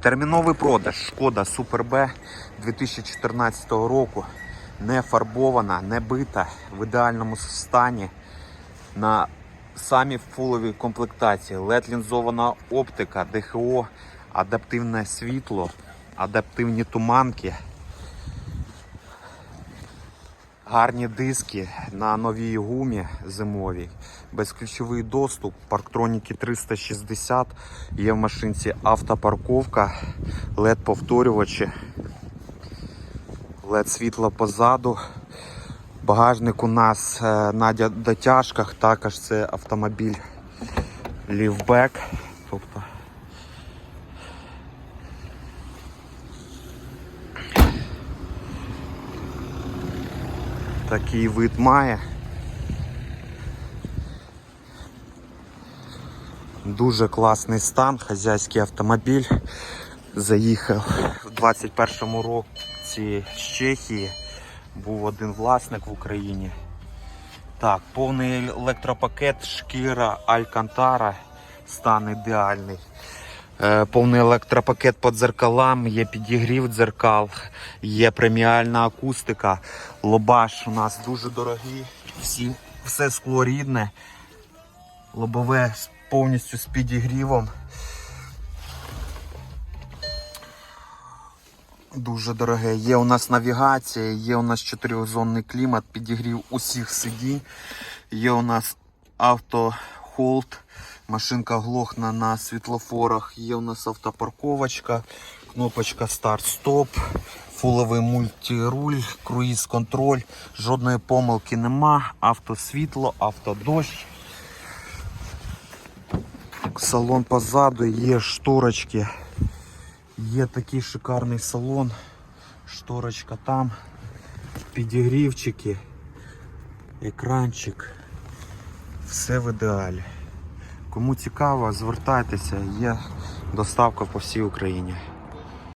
Терміновий продаж Шкода Супер Б 2014 року. Не фарбована, не бита, в ідеальному стані. На самі фуловій комплектації. LED-лінзована оптика, ДХО, адаптивне світло, адаптивні туманки. Гарні диски на новій гумі зимовій, безключовий доступ, парктроніки 360, є в машинці автопарковка, LED повторювачі, LED світло позаду. Багажник у нас е, на дотяжках, також це автомобіль лівбек. Тобто такий вид має. Дуже класний стан, хазяйський автомобіль. Заїхав в 21-му році з Чехії. Був один власник в Україні. Так, повний електропакет, шкіра, алькантара, стан ідеальний. Е, повний електропакет по дзеркалам, є підігрів дзеркал, є преміальна акустика. Лобаш у нас дуже дорогий, всі, все скло рідне. Лобове повністю з підігрівом. Дуже дороге. Є у нас навігація, є у нас чотирьохзонний клімат, підігрів усіх сидінь. Є у нас автохолд, машинка глохна на світлофорах, є у нас автопарковочка, кнопочка старт-стоп, фуловий мультируль, круїз-контроль, жодної помилки нема, автосвітло, автодощ. Салон позаду, є шторочки. Є такий шикарний салон, шторочка там, підігрівчики, екранчик. Все в ідеалі. Кому цікаво, звертайтеся, є доставка по всій Україні.